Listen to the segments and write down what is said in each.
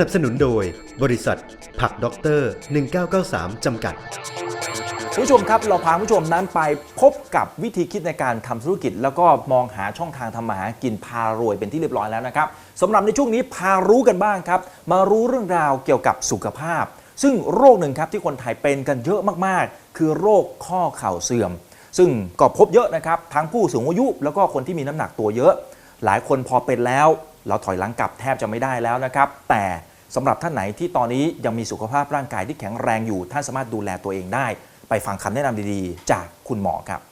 นับสนุนโดยบริษัท ผักด็อกเตอร์ 1993 จำกัด คุณผู้ชมครับเราพาคุณผู้ชมนั้นไปพบกับวิธีคิดในการทำธุรกิจ แล้วก็มองหาช่องทางทำมาหากินพารวยเป็นที่เรียบร้อยแล้วนะครับสำหรับในช่วงนี้พารู้กันบ้างครับ มารู้เรื่องราวเกี่ยวกับสุขภาพ ซึ่งโรคหนึ่งครับที่คนไทยเป็นกันเยอะมากๆ คือโรคข้อเข่าเสื่อม ซึ่งก็พบเยอะนะครับทั้งผู้สูงอายุแล้วก็คนที่มีน้ำหนักตัวเยอะ หลายคนพอเป็นแล้ว เราถอยหลังกลับแทบจะไม่ได้แล้วนะครับ แต่สำหรับท่านไหนที่ตอนนี้ยังมีสุขภาพร่างกายที่แข็งแรงอยู่ ท่านสามารถดูแลตัวเองได้ ไปฟังคำแนะนำดีๆ จากคุณหมอครับ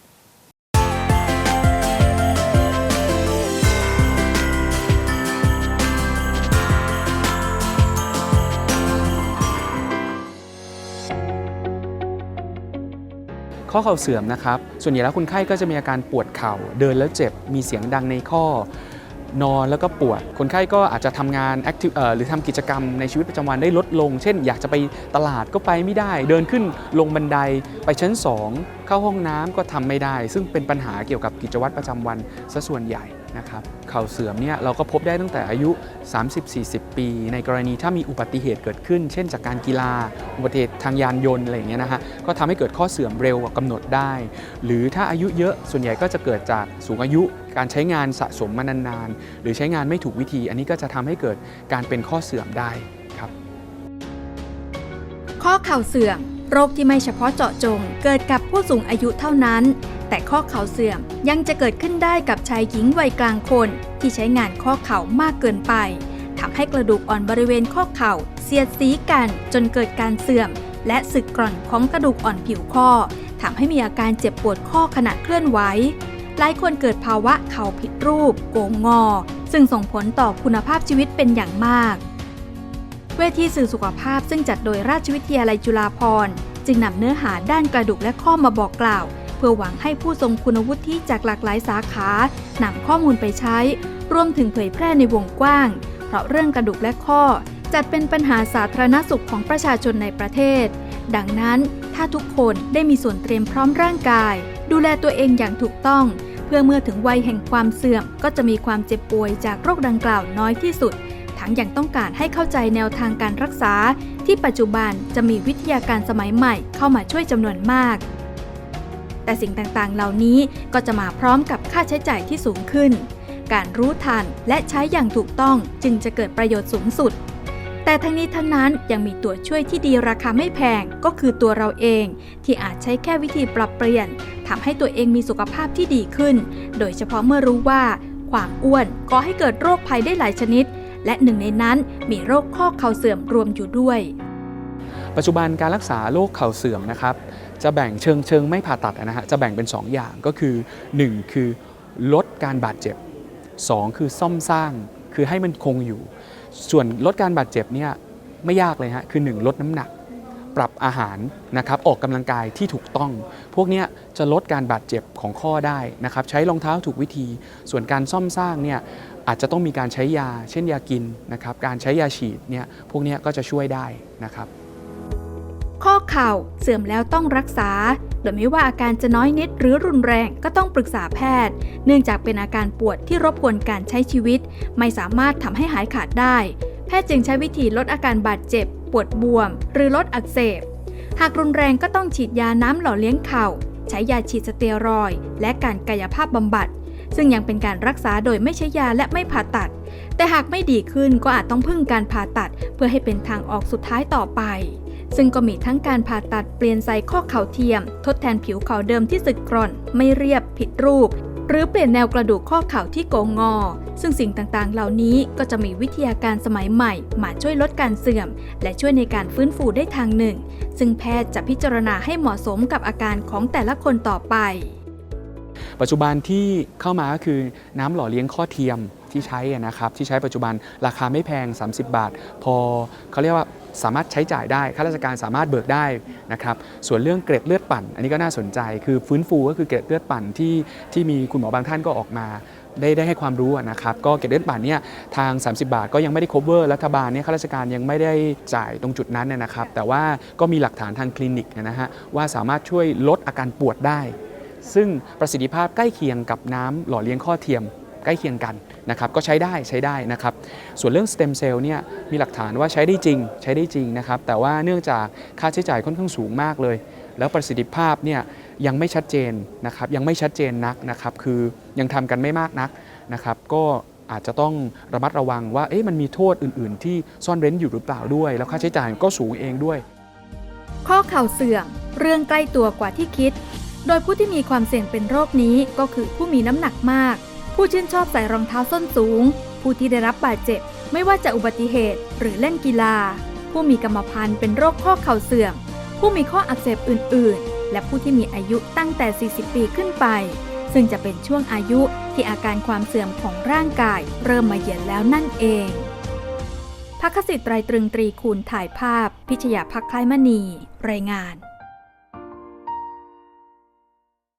ข้อเข่าเสื่อมนะครับ ส่วนใหญ่แล้วคนไข้ก็จะมีอาการปวดเข่า เดินแล้วเจ็บ มีเสียงดังในข้อ นอนแล้วก็ปวด คนไข้ก็อาจจะทำงานแอคทีฟหรือทำกิจกรรมในชีวิตประจำวันได้ลดลง เช่น อยากจะไปตลาดก็ไปไม่ได้ เดินขึ้นลงบันไดไปชั้น 2 เข้าห้องน้ำก็ทำไม่ได้ ซึ่งเป็นปัญหาเกี่ยวกับกิจวัตรประจำวันซะส่วนใหญ่ นะครับเข่าเสื่อมเนี่ยเราก็พบได้ตั้งแต่อายุ 30-40 ปี ในกรณีถ้ามีอุบัติเหตุเกิดขึ้น เช่นจากการกีฬา อุบัติเหตุทางยานยนต์อะไรอย่างเงี้ยนะฮะก็ทำให้เกิดข้อเสื่อมเร็วกว่ากำหนดได้ หรือถ้าอายุเยอะส่วนใหญ่ก็จะเกิดจากสูงอายุการใช้งานสะสมมานานๆ หรือใช้งานไม่ถูกวิธี อันนี้ก็จะทำให้เกิดการเป็นข้อเสื่อมได้ครับ ข้อเข่าเสื่อมโรคที่ไม่เฉพาะเจาะจง เกิดกับผู้สูงอายุเท่านั้น แต่ข้อเข่าเสื่อมยังจะเกิดขึ้นได้กับชายหญิงวัยกลางคนที่ใช้งานข้อเข่ามากเกินไปทำให้กระดูกอ่อนบริเวณข้อเข่า เสียดสีกันจนเกิดการเสื่อม และสึกกร่อนของกระดูกอ่อนผิวข้อทำให้มีอาการเจ็บปวดข้อขณะเคลื่อนไหวหลายคนเกิดภาวะเข่าผิดรูป โกงงอ ซึ่งส่งผลต่อคุณภาพชีวิตเป็นอย่างมาก เวทีสื่อสุขภาพซึ่งจัดโดยราชวิทยาลัยจุฬาภรณ์ จึงนำเนื้อหาด้านกระดูกและข้อมาบอกกล่าว พื่อหวังให้ผู้ทรงคุณวุฒิจากหลากหลายสาขานำข้อมูลไปใช้ รวมถึงเผยแพร่ในวงกว้าง เพราะเรื่องกระดูกและข้อ จัดเป็นปัญหาสาธารณสุขของประชาชนในประเทศ ดังนั้นถ้าทุกคนได้มีส่วนเตรียมพร้อมร่างกาย ดูแลตัวเองอย่างถูกต้อง เพื่อเมื่อถึงวัยแห่งความเสื่อม ก็จะมีความเจ็บป่วยจากโรคดังกล่าวน้อยที่สุด ทั้งยังต้องการให้เข้าใจแนวทางการรักษา ที่ปัจจุบันจะมีวิทยาการสมัยใหม่เข้ามาช่วยจำนวนมาก แต่สิ่งต่างๆ เหล่านี้ก็จะมาพร้อมกับค่าใช้จ่ายที่สูงขึ้น การรู้ทันและใช้อย่างถูกต้องจึงจะเกิดประโยชน์สูงสุด แต่ทั้งนี้ทั้งนั้นยังมีตัวช่วยที่ดีราคาไม่แพงก็คือตัวเราเอง ที่อาจใช้แค่วิธีปรับเปลี่ยนทำให้ตัวเองมีสุขภาพที่ดีขึ้น โดยเฉพาะเมื่อรู้ว่า ความอ้วนก่อให้เกิดโรคภัยได้หลายชนิด และหนึ่งในนั้นมีโรคข้อเข่าเสื่อมรวมอยู่ด้วย ปัจจุบันการรักษาโรคเข่าเสื่อมนะครับ จะแบ่งเชิงเชิงไม่ผ่าตัดนะฮะจะแบ่งเป็น 2 อย่างก็คือ 1 คือลดการบาดเจ็บ 2 คือซ่อมสร้างคือให้มันคงอยู่ ส่วนลดการบาดเจ็บเนี่ยไม่ยากเลยฮะคือ 1 ลดน้ำหนัก ปรับอาหารนะครับออกกำลังกายที่ถูกต้อง พวกเนี้ยจะลดการบาดเจ็บของข้อได้นะครับใช้รองเท้าถูกวิธี ส่วนการซ่อมสร้างเนี่ยอาจจะต้องมีการใช้ยา เช่นยากินนะครับการใช้ยาฉีดเนี่ยพวกเนี้ยก็จะช่วยได้นะครับ ข้อเข่าเสื่อมแล้วต้องรักษา โดยไม่ว่าอาการจะน้อยนิดหรือรุนแรงก็ต้องปรึกษาแพทย์ เนื่องจากเป็นอาการปวดที่รบกวนการใช้ชีวิต ไม่สามารถทำให้หายขาดได้ แพทย์จึงใช้วิธีลดอาการบาดเจ็บ ปวดบวม หรือลดอักเสบ หากรุนแรงก็ต้องฉีดยาน้ำหล่อเลี้ยงเข่า ใช้ยาฉีดสเตียรอยด์และการกายภาพบำบัด ซึ่งยังเป็นการรักษาโดยไม่ใช้ยาและไม่ผ่าตัด แต่หากไม่ดีขึ้นก็อาจต้องพึ่งการผ่าตัด เพื่อให้เป็นทางออกสุดท้ายต่อไป ซึ่งก็มีทั้งการผ่าตัดเปลี่ยนใส่ข้อเข่าเทียม ทดแทนผิวเข่าเดิมที่สึกกร่อน ไม่เรียบผิดรูป หรือเปลี่ยนแนวกระดูกข้อเข่าที่โกงงอ ซึ่งสิ่งต่างๆ เหล่านี้ก็จะมีวิทยาการสมัยใหม่มาช่วยลดการเสื่อม และช่วยในการฟื้นฟูได้ทางหนึ่ง ซึ่งแพทย์จะพิจารณาให้เหมาะสมกับอาการของแต่ละคนต่อไป ปัจจุบันที่เข้ามาก็คือน้ำหล่อเลี้ยงข้อเทียม ที่ใช้นะครับที่ใช้ปัจจุบันราคาไม่แพง 30 บาท พอเขาเรียกว่าสามารถใช้จ่ายได้ข้าราชการสามารถเบิกได้นะครับส่วนเรื่องเกร็ดเลือดปั่น อันนี้ก็น่าสนใจ คือฟื้นฟูก็คือเกร็ดเลือดปั่นที่ที่มีคุณหมอบางท่านก็ออกมาได้ได้ให้ความรู้นะครับก็เกร็ดเลือดปั่นเนี่ยทาง 30 บาทก็ยังไม่ได้ cover รัฐบาลเนี่ยข้าราชการยังไม่ได้จ่ายตรงจุดนั้นเนยนะครับ แต่ว่าก็มีหลักฐานทางคลินิกนะฮะว่าสามารถช่วยลดอาการปวดได้ ซึ่งประสิทธิภาพใกล้เคียงกับน้ำหล่อเลี้ยงข้อเทียม ใกล้เคียงกันนะครับก็ใช้ได้ใช้ได้นะครับส่วนเรื่องสเต็มเซลล์เนี่ยมีหลักฐานว่าใช้ได้จริงใช้ได้จริงนะครับแต่ว่าเนื่องจากค่าใช้จ่ายค่อนข้างสูงมากเลย แล้วประสิทธิภาพเนี่ยยังไม่ชัดเจนนะครับยังไม่ชัดเจนนักนะครับคือยังทำกันไม่มากนักนะครับก็อาจจะต้องระมัดระวังว่าเอ๊ะมันมีโทษอื่น ๆ ที่ซ่อนเร้นอยู่หรือเปล่าด้วย แล้วค่าใช้จ่ายก็สูงเองด้วย ข้อเข่าเสื่อมเรื่องใกล้ตัวกว่าที่คิด โดยผู้ที่มีความเสี่ยงเป็นโรคนี้ก็คือผู้มีน้ำหนักมาก ผู้ชื่นชอบใส่รองเท้าส้นสูง ผู้ที่ได้รับบาดเจ็บ ไม่ว่าจะอุบัติเหตุหรือเล่นกีฬา ผู้มีกรรมพันธุ์เป็นโรคข้อเข่าเสื่อม ผู้มีข้ออักเสบอื่น ๆ และผู้ที่มีอายุตั้งแต่ 40 ปีขึ้นไป ซึ่งจะเป็นช่วงอายุที่อาการความเสื่อมของร่างกาย เริ่มมาเยือนแล้วนั่นเองพักสิทธิ์ไตรตรึงตรีคูณถ่ายภาพ พิชยาพักคล้ายมณี รายงาน